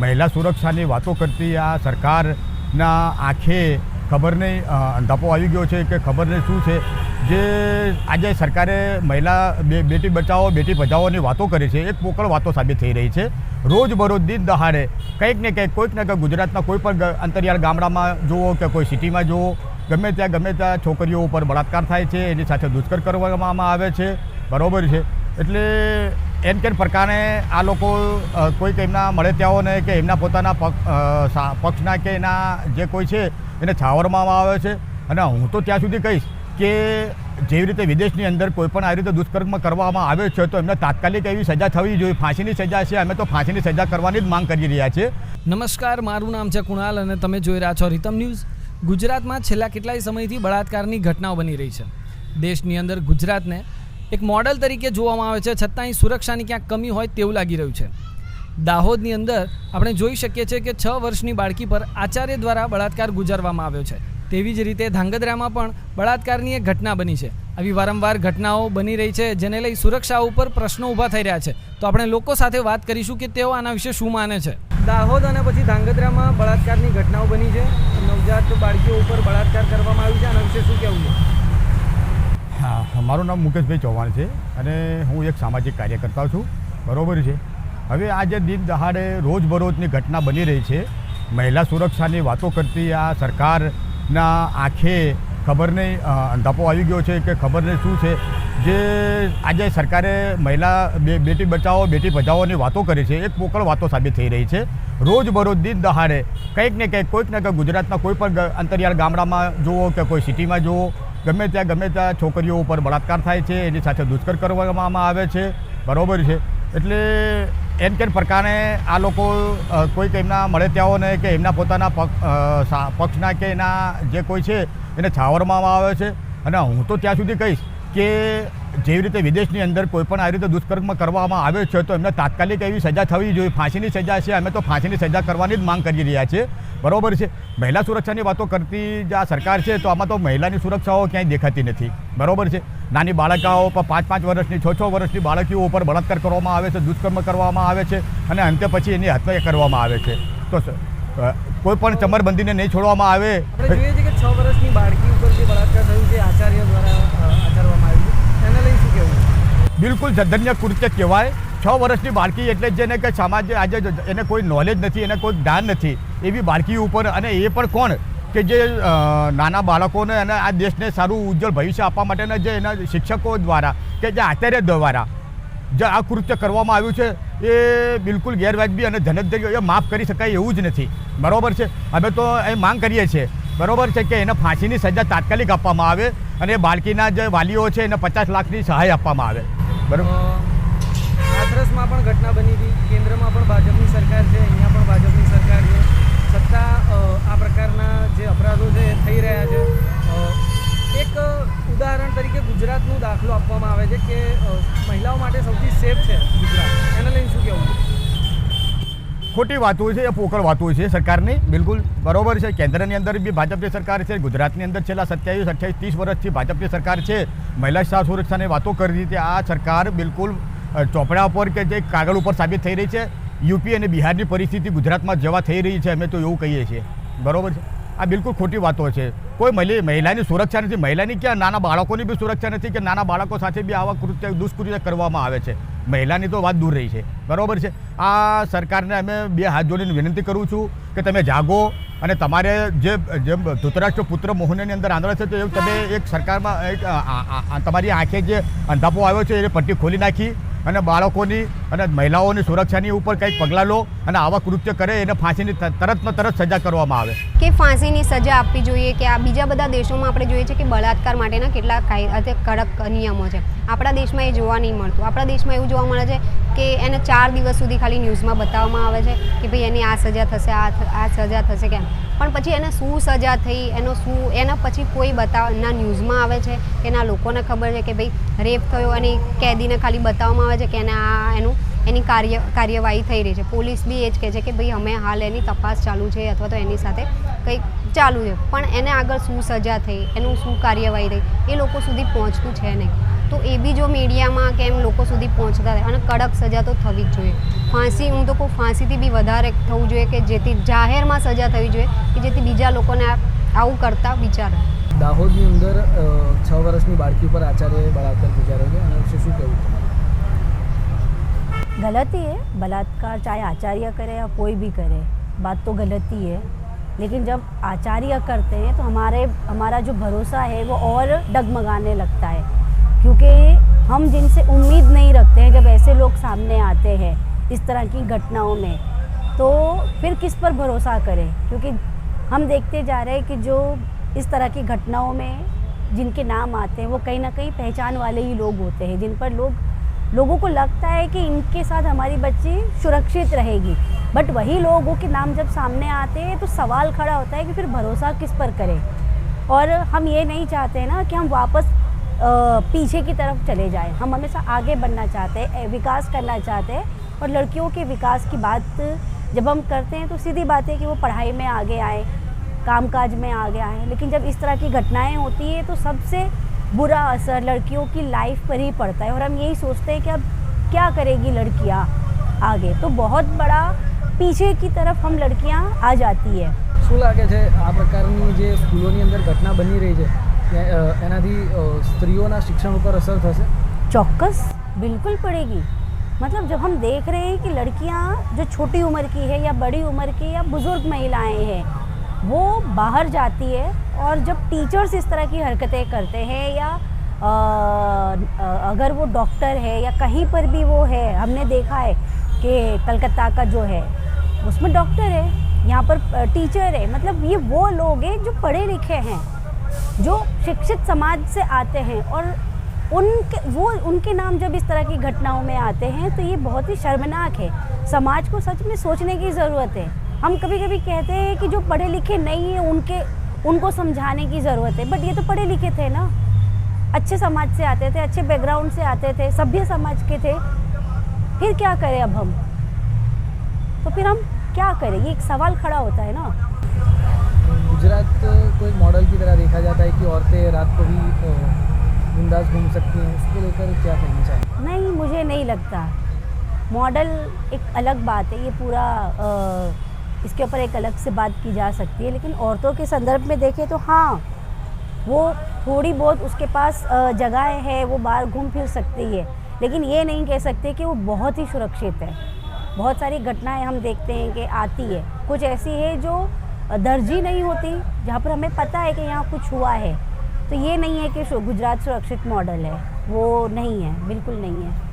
મહિલા સુરક્ષાની વાતો કરતી આ સરકારના આંખે ખબર નહીં ધપો આવી ગયો છે કે ખબર નહીં શું છે? જે આજે સરકારે મહિલા બે, બેટી બચાવો, બેટી બચાવોની વાતો કરી છે, એક પોકળ વાતો સાબિત થઈ રહી છે. રોજ બરોજ દિન દહાડે કંઈક ને કંઈક, કોઈક ને કંઈક ગુજરાતના કોઈ પણ અંતરિયાળ ગામડામાં જુઓ કે કોઈ સિટીમાં જુઓ, ગમે ત્યાં ગમે ત્યાં છોકરીઓ ઉપર બળાત્કાર થાય છે, એની સાથે દુષ્કર કરવામાં આવે છે. બરાબર છે. એટલે એન કેન પ્રકારે આ લોકો કોઈક એમના મળેત્યાઓને કે એમના પોતાના પક્ષ પક્ષના કે એના જે કોઈ છે, એને છાવરવામાં આવે છે. અને હું તો ત્યાં સુધી કહીશ કે જેવી રીતે વિદેશની અંદર કોઈ પણ આ રીતે દુષ્કર્મ કરવામાં આવે છે, તો એમને તાત્કાલિક એવી સજા થવી જોઈએ. ફાંસીની સજા છે, અમે તો ફાંસીની સજા કરવાની જ માંગ કરી રહ્યા છીએ. નમસ્કાર, મારું નામ છે કુણાલ અને તમે જોઈ રહ્યા છો રીતમ ન્યૂઝ. ગુજરાતમાં છેલ્લા કેટલાય સમયથી બળાત્કારની ઘટનાઓ બની રહી છે. દેશની અંદર ગુજરાતને એક મોડલ તરીકે જોવામાં આવે છે. છતાં અહીં સુરક્ષાની ક્યાંક કમી હોય તેવું લાગી રહ્યું છે. દાહોદની અંદર આપણે જોઈ શકીએ છીએ કે છ વર્ષની બાળકી પર આચાર્ય દ્વારા બળાત્કાર ગુજારવામાં આવ્યો છે. તેવી જ રીતે ધાંગધ્રામાં પણ બળાત્કારની એક ઘટના બની છે. આવી વારંવાર ઘટનાઓ બની રહી છે, જેને લઈ સુરક્ષા ઉપર પ્રશ્નો ઊભા થઈ રહ્યા છે. તો આપણે લોકો સાથે વાત કરીશું કે તેઓ આના વિશે શું માને છે. દાહોદ અને પછી ધાંગધ્રામાં બળાત્કારની ઘટનાઓ બની છે. નવજાત બાળકીઓ ઉપર બળાત્કાર કરવામાં આવ્યું છે. આના વિશે શું કહેવું છે? મારું નામ મુકેશભાઈ ચૌહાણ છે અને હું એક સામાજિક કાર્યકર્તા છું. બરાબર છે. હવે આ જે દિન દહાડે રોજબરોજની ઘટના બની રહી છે, મહિલા સુરક્ષાની વાતો કરતી આ સરકારના આંખે ખબર નહીં અંધાપો આવી ગયો છે કે ખબર નહીં શું છે. જે આજે સરકારે મહિલા બેટી બચાવો, બેટી બચાવોની વાતો કરી છે, એક પોકળ વાતો સાબિત થઈ રહી છે. રોજબરોજ દિન દહાડે કંઈક ને કંઈક, કોઈક ને કંઈક ગુજરાતના કોઈ પણ અંતરિયાળ ગામડામાં જુઓ કે કોઈ સિટીમાં જુઓ ગમે ત્યાં ગમે ત્યાં છોકરીઓ ઉપર બળાત્કાર થાય છે, એની સાથે દુષ્કર કરવામાં આવે છે. બરાબર છે. એટલે એન કેન પ્રકારે આ લોકો કોઈક એમના મળેત્યાઓને કે એમના પોતાના પક્ષ પક્ષના કે એના જે કોઈ છે, એને છાવરવામાં આવે છે. અને હું તો ત્યાં સુધી કહીશ કે જેવી રીતે વિદેશની અંદર કોઈ પણ આ રીતે દુષ્કર્મ કરવામાં આવે છે, તો એમને તાત્કાલિક એવી સજા થવી જોઈએ. ફાંસીની સજા છે, અમે તો ફાંસીની સજા કરવાની જ માંગ કરી રહ્યા છીએ. બરોબર છે. મહિલા સુરક્ષાની વાતો કરતી જે આ સરકાર છે, તો આમાં તો મહિલાની સુરક્ષાઓ ક્યાંય દેખાતી નથી. બરોબર છે. નાની બાળકાઓ પર પાંચ પાંચ વર્ષની, છ છ વર્ષની બાળકીઓ ઉપર બળાત્કાર કરવામાં આવે છે, દુષ્કર્મ કરવામાં આવે છે અને અંતે પછી એની હત્યા કરવામાં આવે છે. તો કોઈ પણ ચમરબંધીને નહીં છોડવામાં આવે. છ વર્ષની બાળકી ઉપર છે, આચાર્ય દ્વારા આચરવામાં આવ્યું બિલકુલ જધન્ય કૃત્ય કહેવાય. છ વર્ષની બાળકી એટલે જેને કે સમાજ આજે એને કોઈ નોલેજ નથી, એને કોઈ જ્ઞાન નથી. એવી બાળકી ઉપર અને એ પણ કોણ? કે જે નાના બાળકોને અને આ દેશને સારું ઉજ્જવળ ભવિષ્ય આપવા માટેના જે એના શિક્ષકો દ્વારા કે જે આચાર્ય દ્વારા જે આ કૃત્ય કરવામાં આવ્યું છે, એ બિલકુલ ગેરવાજબી અને જનક એ માફ કરી શકાય એવું જ નથી. બરાબર છે? અમે તો એ માંગ કરીએ છીએ. બરાબર છે કે એને ફાંસીની સજા તાત્કાલિક આપવામાં આવે અને બાળકીના જે વાલીઓ છે, એને પચાસ લાખની સહાય આપવામાં આવે. બરોબર? હાથરસમાં પણ ઘટના બની હતી. કેન્દ્રમાં પણ ભાજપની સરકાર છે, અહીંયા પણ ભાજપની સરકાર છે. સત્તા આ પ્રકારના જે અપરાધો છે થઈ રહ્યા છે. એક ઉદાહરણ તરીકે ગુજરાતનું દાખલો આપવામાં આવે છે કે મહિલાઓ માટે સૌથી સેફ છે. ખોટી વાતો છે, એ પોકળ વાતો છે સરકારની. બિલકુલ બરોબર છે. કેન્દ્રની અંદર બી ભાજપની સરકાર છે, ગુજરાતની અંદર છેલ્લા સત્યાવીસ, અઠ્યાવીસ, ત્રીસ વર્ષથી ભાજપની સરકાર છે. મહિલા સાર સુરક્ષાની વાતો કરી હતી આ સરકાર બિલકુલ ચોપડા ઉપર કે જે કાગળ ઉપર સાબિત થઈ રહી છે, યુપી અને બિહારની પરિસ્થિતિ ગુજરાતમાં જેવા થઈ રહી છે, અમે તો એવું કહીએ છીએ. બરોબર છે? આ બિલકુલ ખોટી વાતો છે. કોઈ મહિલા, મહિલાની સુરક્ષા નથી. મહિલાની ક્યાં? નાના બાળકોની બી સુરક્ષા નથી કે નાના બાળકો સાથે બી આવા કૃત્ય, દુષ્કૃત્ય કરવામાં આવે છે. મહિલાની તો વાત દૂર રહી છે. બરાબર છે? આ સરકારને અમે બે હાથ જોડીને વિનંતી કરું છું કે તમે જાગો અને તમારે જે જેમ ધૃતરાષ્ટ્ર પુત્ર મોહનની અંદર આંદોલન છે તો એવું તમે એક સરકારમાં એક તમારી આંખે જે અંધાપો આવ્યો છે એ પટ્ટી ખોલી નાખી અને બાળકોની અને મહિલાઓની સુરક્ષાની ઉપર કંઈક પગલાં લો અને આવા કૃત્ય કરે, એને ફાંસીની તરતમાં તરત સજા કરવામાં આવે. કે ફાંસીની સજા આપવી જોઈએ કે આ બીજા બધા દેશોમાં આપણે જોઈએ છે કે બળાત્કાર માટેના કેટલા કડક નિયમો છે. આપણા દેશમાં એ જોવા નહીં મળતું. આપણા દેશમાં એવું જોવા મળે છે કે એને ચાર દિવસ સુધી ખાલી ન્યૂઝમાં બતાવવામાં આવે છે કે ભાઈ એની આ સજા થશે, આ આ સજા થશે કેમ? પણ પછી એને શું સજા થઈ, એનો શું, એના પછી કોઈ બતાવ, ના ન્યૂઝમાં આવે છે કે ના લોકોને ખબર છે કે ભાઈ રેપ થયો અને કેદીને ખાલી બતાવવામાં આવે છે કે એને આ, એનું એની કાર્ય, કાર્યવાહી થઈ રહી છે. પોલીસ બી એ જ કહે છે કે ભાઈ અમે હાલ એની તપાસ ચાલુ છે અથવા તો એની સાથે કંઈક ચાલુ છે. પણ એને આગળ શું સજા થઈ, એનું શું કાર્યવાહી થઈ, એ લોકો સુધી પહોંચતું છે નહીં. તો એ બી જો મીડિયામાં કે એમ લોકો સુધી પહોંચતા થાય? અને કડક સજા તો થવી જ જોઈએ. ફાંસી, હું તો કહું ફાંસીથી બી વધારે થવું જોઈએ કે જેથી જાહેરમાં સજા થવી જોઈએ કે જેથી બીજા લોકોને આવું કરતા વિચારે. દાહોદની અંદર છ વર્ષની બાળકી ઉપર આચાર્ય બળાત્કાર ગુજાર્યો છે. અને શું કહેવું? गलत ही है, बलात्कार चाहे आचार्य करे या कोई भी करे, बात तो गलत ही है। लेकिन जब आचार्य करते हैं तो हमारे, हमारा जो भरोसा है, वो और डगमगाने लगता है। क्योंकि हम जिनसे उम्मीद नहीं रखते हैं, जब ऐसे लोग सामने आते हैं, इस तरह की घटनाओं में तो फिर किस पर भरोसा करें? क्योंकि हम देखते जा रहे हैं कि जो इस तरह की घटनाओं में जिनके नाम आते हैं, वो कहीं ना कहीं पहचान वाले ही लोग होते हैं, जिन पर लोग लोगों को लगता है कि इनके साथ हमारी बच्ची सुरक्षित रहेगी। बट वही लोगों के नाम जब सामने आते हैं तो सवाल खड़ा होता है कि फिर भरोसा किस पर करें? और हम ये नहीं चाहते ना कि हम वापस पीछे की तरफ़ चले जाएँ। हम हमेशा आगे बढ़ना चाहते हैं, विकास करना चाहते हैं। और लड़कियों के विकास की बात जब हम करते हैं तो सीधी बात है कि वो पढ़ाई में आगे आए, कामकाज में आगे आए। लेकिन जब इस तरह की घटनाएँ होती है तो सबसे बुरा असर लड़कियों की लाइफ पर ही पड़ता है और हम यही सोचते हैं कि अब क्या करेगी लड़कियां आगे तो बहुत बड़ा पीछे की तरफ हम लड़कियां आ जाती है શું લાગે છે આ પ્રકારની જે સ્કૂલોની અંદર ઘટના બની રહી છે તે, અ, એનાથી અ, સ્ત્રીઓના शिक्षण ઉપર અસર થશે चौकस बिल्कुल पड़ेगी मतलब जब हम देख रहे हैं कि लड़कियां जो छोटी उम्र की है या बड़ी उम्र की या बुज़ुर्ग महिलाएं हैं वो बाहर जाती है और जब टीचर्स इस तरह की हरकतें करते हैं या अ, अगर वो डॉक्टर है या कहीं पर भी वो है हमने देखा है कि कलकत्ता का जो है उसमें डॉक्टर है यहाँ पर टीचर है। मतलब ये वो लोग हैं जो पढ़े लिखे हैं जो शिक्षित समाज से आते हैं और उनके वो उनके नाम जब इस तरह की घटनाओं में आते हैं तो ये बहुत ही शर्मनाक है। समाज को सच में सोचने की ज़रूरत है। हम कभी कभी कहते हैं कि जो पढ़े लिखे नहीं हैं उनके उनको समझाने की ज़रूरत है। बट ये तो पढ़े लिखे थे ना। अच्छे समाज से आते थे अच्छे बैकग्राउंड से आते थे सभ्य समाज के थे। फिर क्या करें अब हम? तो फिर हम क्या करें? ये एक सवाल खड़ा होता है ना। गुजरात को एक मॉडल की तरह देखा जाता है कि औरतें रात को भी बिंदास घूम सकती हैं। उसको लेकर क्या कहना चाहिए नहीं मुझे नहीं लगता। मॉडल एक अलग बात है। ये पूरा अ, इसके ऊपर एक अलग से बात की जा सकती है, लेकिन औरतों के संदर्भ में देखें तो हाँ वो थोड़ी बहुत उसके पास जगह है, वो बाहर घूम फिर सकती है। लेकिन ये नहीं कह सकते कि वो बहुत ही सुरक्षित है। बहुत सारी घटनाएँ हम देखते हैं कि आती है। कुछ ऐसी है जो दर्ज ही नहीं होती, जहाँ पर हमें पता है कि यहाँ कुछ हुआ है। तो ये नहीं है कि गुजरात सुरक्षित मॉडल है। वो नहीं है, बिल्कुल नहीं है।